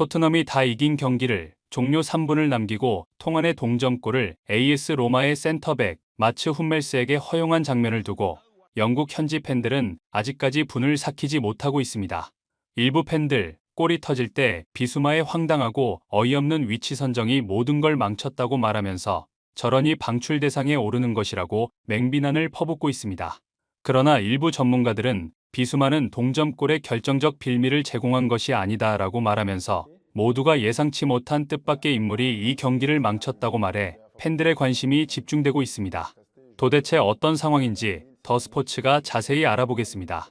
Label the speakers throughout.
Speaker 1: 토트넘이 다 이긴 경기를 종료 3분을 남기고 통안의 동점골을 AS 로마의 센터백 마츠 훈멜스에게 허용한 장면을 두고 영국 현지 팬들은 아직까지 분을 삭히지 못하고 있습니다. 일부 팬들 골이 터질 때 비수마의 황당하고 어이없는 위치 선정이 모든 걸 망쳤다고 말하면서 저런이 방출 대상에 오르는 것이라고 맹비난을 퍼붓고 있습니다. 그러나 일부 전문가들은 비수마는 동점골의 결정적 빌미를 제공한 것이 아니다라고 말하면서 모두가 예상치 못한 뜻밖의 인물이 이 경기를 망쳤다고 말해 팬들의 관심이 집중되고 있습니다. 도대체 어떤 상황인지 더 스포츠가 자세히 알아보겠습니다.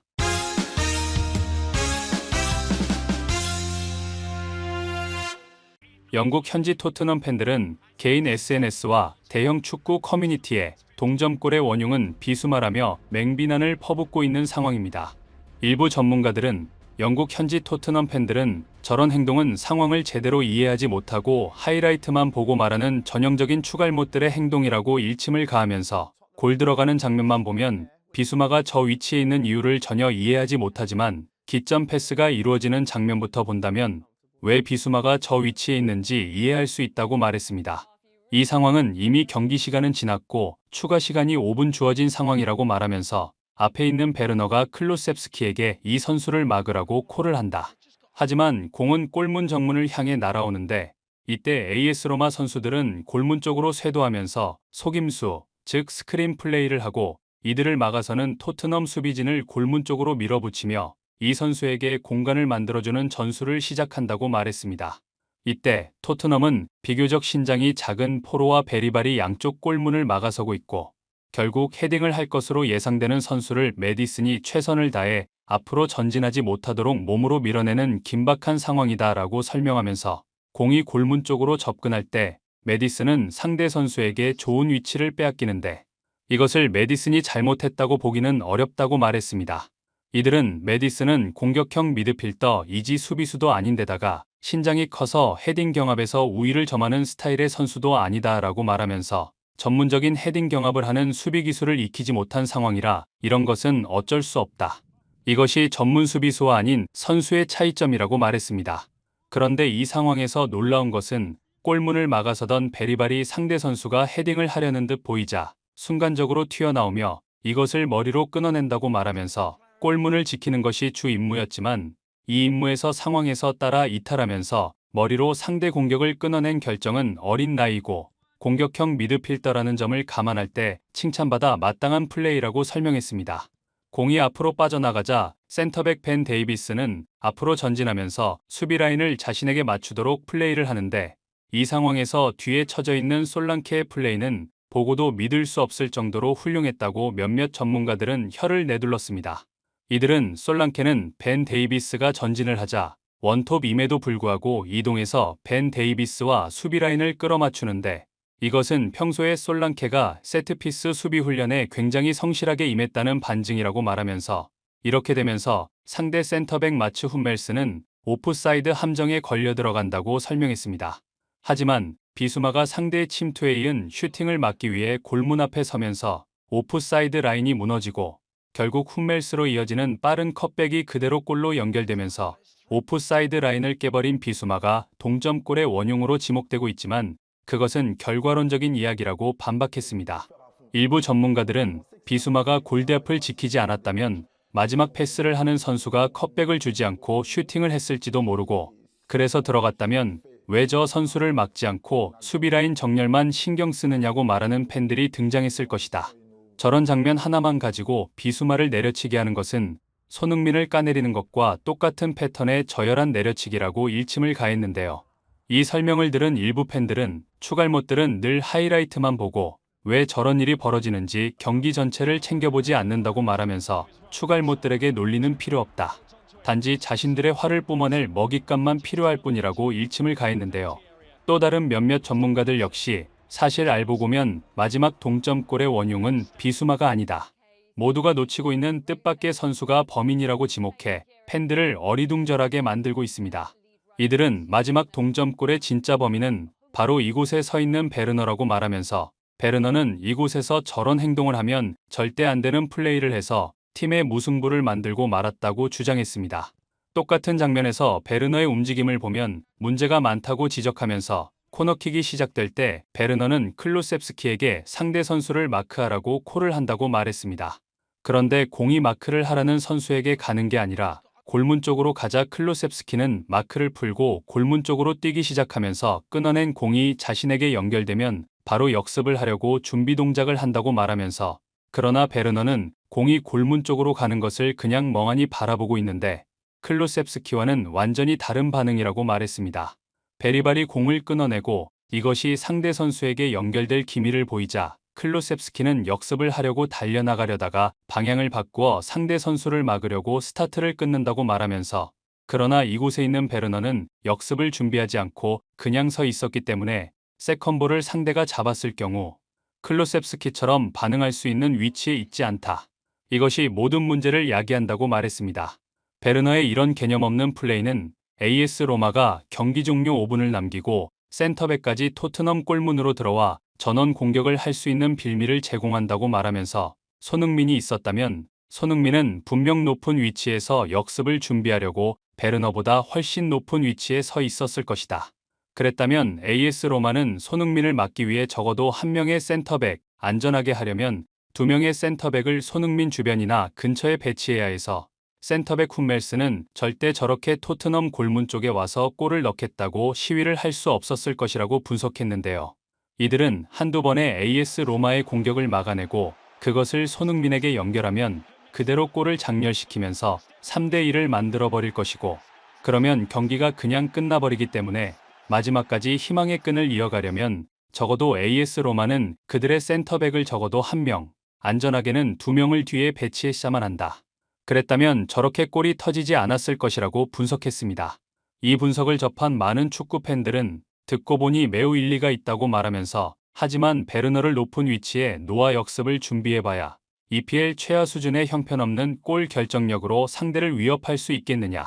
Speaker 1: 영국 현지 토트넘 팬들은 개인 SNS와 대형 축구 커뮤니티에 동점골의 원흉은 비수마라며 맹비난을 퍼붓고 있는 상황입니다. 일부 전문가들은 영국 현지 토트넘 팬들은 저런 행동은 상황을 제대로 이해하지 못하고 하이라이트만 보고 말하는 전형적인 추갈못들의 행동이라고 일침을 가하면서 골 들어가는 장면만 보면 비수마가 저 위치에 있는 이유를 전혀 이해하지 못하지만 기점 패스가 이루어지는 장면부터 본다면 왜 비수마가 저 위치에 있는지 이해할 수 있다고 말했습니다. 이 상황은 이미 경기 시간은 지났고 추가 시간이 5분 주어진 상황이라고 말하면서 앞에 있는 베르너가 클로셉스키에게 이 선수를 막으라고 콜을 한다. 하지만 공은 골문 정문을 향해 날아오는데 이때 AS 로마 선수들은 골문 쪽으로 쇄도하면서 속임수, 즉 스크린 플레이를 하고 이들을 막아서는 토트넘 수비진을 골문 쪽으로 밀어붙이며 이 선수에게 공간을 만들어주는 전술을 시작한다고 말했습니다. 이때 토트넘은 비교적 신장이 작은 포로와 베리발이 양쪽 골문을 막아서고 있고 결국 헤딩을 할 것으로 예상되는 선수를 메디슨이 최선을 다해 앞으로 전진하지 못하도록 몸으로 밀어내는 긴박한 상황이다라고 설명하면서 공이 골문 쪽으로 접근할 때 메디슨은 상대 선수에게 좋은 위치를 빼앗기는데 이것을 메디슨이 잘못했다고 보기는 어렵다고 말했습니다. 이들은 메디슨은 공격형 미드필더 이지 수비수도 아닌데다가 신장이 커서 헤딩 경합에서 우위를 점하는 스타일의 선수도 아니다라고 말하면서 전문적인 헤딩 경합을 하는 수비 기술을 익히지 못한 상황이라 이런 것은 어쩔 수 없다. 이것이 전문 수비수와 아닌 선수의 차이점이라고 말했습니다. 그런데 이 상황에서 놀라운 것은 골문을 막아서던 베리발이 상대 선수가 헤딩을 하려는 듯 보이자 순간적으로 튀어나오며 이것을 머리로 끊어낸다고 말하면서 골문을 지키는 것이 주 임무였지만 이 임무에서 상황에서 따라 이탈하면서 머리로 상대 공격을 끊어낸 결정은 어린 나이고 공격형 미드필더라는 점을 감안할 때 칭찬받아 마땅한 플레이라고 설명했습니다. 공이 앞으로 빠져나가자 센터백 벤 데이비스는 앞으로 전진하면서 수비 라인을 자신에게 맞추도록 플레이를 하는데 이 상황에서 뒤에 처져 있는 솔랑케의 플레이는 보고도 믿을 수 없을 정도로 훌륭했다고 몇몇 전문가들은 혀를 내둘렀습니다. 이들은 솔랑케는 벤 데이비스가 전진을 하자 원톱임에도 불구하고 이동해서 벤 데이비스와 수비 라인을 끌어맞추는데 이것은 평소에 솔랑케가 세트피스 수비 훈련에 굉장히 성실하게 임했다는 반증이라고 말하면서 이렇게 되면서 상대 센터백 마츠 훈멜스는 오프사이드 함정에 걸려 들어간다고 설명했습니다. 하지만 비수마가 상대의 침투에 이은 슈팅을 막기 위해 골문 앞에 서면서 오프사이드 라인이 무너지고 결국 훈멜스로 이어지는 빠른 컷백이 그대로 골로 연결되면서 오프사이드 라인을 깨버린 비수마가 동점골의 원흉으로 지목되고 있지만 그것은 결과론적인 이야기라고 반박했습니다. 일부 전문가들은 비수마가 골대앞을 지키지 않았다면 마지막 패스를 하는 선수가 컷백을 주지 않고 슈팅을 했을지도 모르고 그래서 들어갔다면 왜 저 선수를 막지 않고 수비라인 정렬만 신경 쓰느냐고 말하는 팬들이 등장했을 것이다. 저런 장면 하나만 가지고 비수마를 내려치게 하는 것은 손흥민을 까내리는 것과 똑같은 패턴의 저열한 내려치기라고 일침을 가했는데요. 이 설명을 들은 일부 팬들은 추갈못들은 늘 하이라이트만 보고 왜 저런 일이 벌어지는지 경기 전체를 챙겨보지 않는다고 말하면서 추갈못들에게 논리는 필요 없다. 단지 자신들의 화를 뿜어낼 먹잇감만 필요할 뿐이라고 일침을 가했는데요. 또 다른 몇몇 전문가들 역시 사실 알고 보면 마지막 동점골의 원흉은 비수마가 아니다. 모두가 놓치고 있는 뜻밖의 선수가 범인이라고 지목해 팬들을 어리둥절하게 만들고 있습니다. 이들은 마지막 동점골의 진짜 범인은 바로 이곳에 서 있는 베르너라고 말하면서 베르너는 이곳에서 저런 행동을 하면 절대 안 되는 플레이를 해서 팀의 무승부를 만들고 말았다고 주장했습니다. 똑같은 장면에서 베르너의 움직임을 보면 문제가 많다고 지적하면서 코너킥이 시작될 때 베르너는 클루셉스키에게 상대 선수를 마크하라고 콜을 한다고 말했습니다. 그런데 공이 마크를 하라는 선수에게 가는 게 아니라 골문 쪽으로 가자 클루셉스키는 마크를 풀고 골문 쪽으로 뛰기 시작하면서 끊어낸 공이 자신에게 연결되면 바로 역습을 하려고 준비 동작을 한다고 말하면서 그러나 베르너는 공이 골문 쪽으로 가는 것을 그냥 멍하니 바라보고 있는데 클루셉스키와는 완전히 다른 반응이라고 말했습니다. 베리발이 공을 끊어내고 이것이 상대 선수에게 연결될 기미를 보이자 클루셉스키는 역습을 하려고 달려나가려다가 방향을 바꾸어 상대 선수를 막으려고 스타트를 끊는다고 말하면서 그러나 이곳에 있는 베르너는 역습을 준비하지 않고 그냥 서 있었기 때문에 세컨볼을 상대가 잡았을 경우 클루셉스키처럼 반응할 수 있는 위치에 있지 않다. 이것이 모든 문제를 야기한다고 말했습니다. 베르너의 이런 개념 없는 플레이는 AS 로마가 경기 종료 5분을 남기고 센터백까지 토트넘 골문으로 들어와 전원 공격을 할 수 있는 빌미를 제공한다고 말하면서 손흥민이 있었다면 손흥민은 분명 높은 위치에서 역습을 준비하려고 베르너보다 훨씬 높은 위치에 서 있었을 것이다. 그랬다면 AS 로마는 손흥민을 막기 위해 적어도 한 명의 센터백, 안전하게 하려면 두 명의 센터백을 손흥민 주변이나 근처에 배치해야 해서 센터백 훈멜스는 절대 저렇게 토트넘 골문 쪽에 와서 골을 넣겠다고 시위를 할 수 없었을 것이라고 분석했는데요. 이들은 한두 번의 AS 로마의 공격을 막아내고 그것을 손흥민에게 연결하면 그대로 골을 장렬시키면서 3대1을 만들어버릴 것이고 그러면 경기가 그냥 끝나버리기 때문에 마지막까지 희망의 끈을 이어가려면 적어도 AS 로마는 그들의 센터백을 적어도 한 명, 안전하게는 두 명을 뒤에 배치했어야만 한다. 그랬다면 저렇게 골이 터지지 않았을 것이라고 분석했습니다. 이 분석을 접한 많은 축구 팬들은 듣고 보니 매우 일리가 있다고 말하면서 하지만 베르너를 높은 위치에 노아 역습을 준비해봐야 EPL 최하 수준의 형편없는 골 결정력으로 상대를 위협할 수 있겠느냐.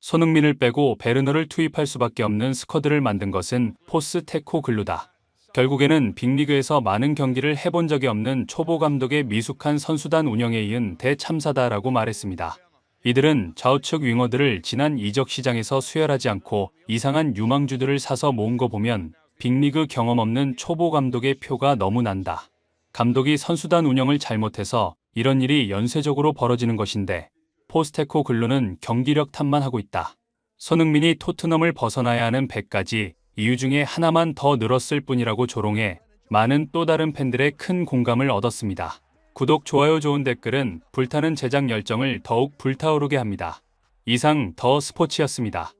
Speaker 1: 손흥민을 빼고 베르너를 투입할 수밖에 없는 스쿼드를 만든 것은 포스 테코 글루다. 결국에는 빅리그에서 많은 경기를 해본 적이 없는 초보 감독의 미숙한 선수단 운영에 이은 대참사다라고 말했습니다. 이들은 좌우측 윙어들을 지난 이적 시장에서 수혈하지 않고 이상한 유망주들을 사서 모은 거 보면 빅리그 경험 없는 초보 감독의 표가 너무 난다. 감독이 선수단 운영을 잘못해서 이런 일이 연쇄적으로 벌어지는 것인데 포스테코 글루는 경기력 탓만 하고 있다. 손흥민이 토트넘을 벗어나야 하는 100가지 이유 중에 하나만 더 늘었을 뿐이라고 조롱해 많은 또 다른 팬들의 큰 공감을 얻었습니다. 구독, 좋아요, 좋은 댓글은 불타는 제작 열정을 더욱 불타오르게 합니다. 이상 더 스포츠였습니다.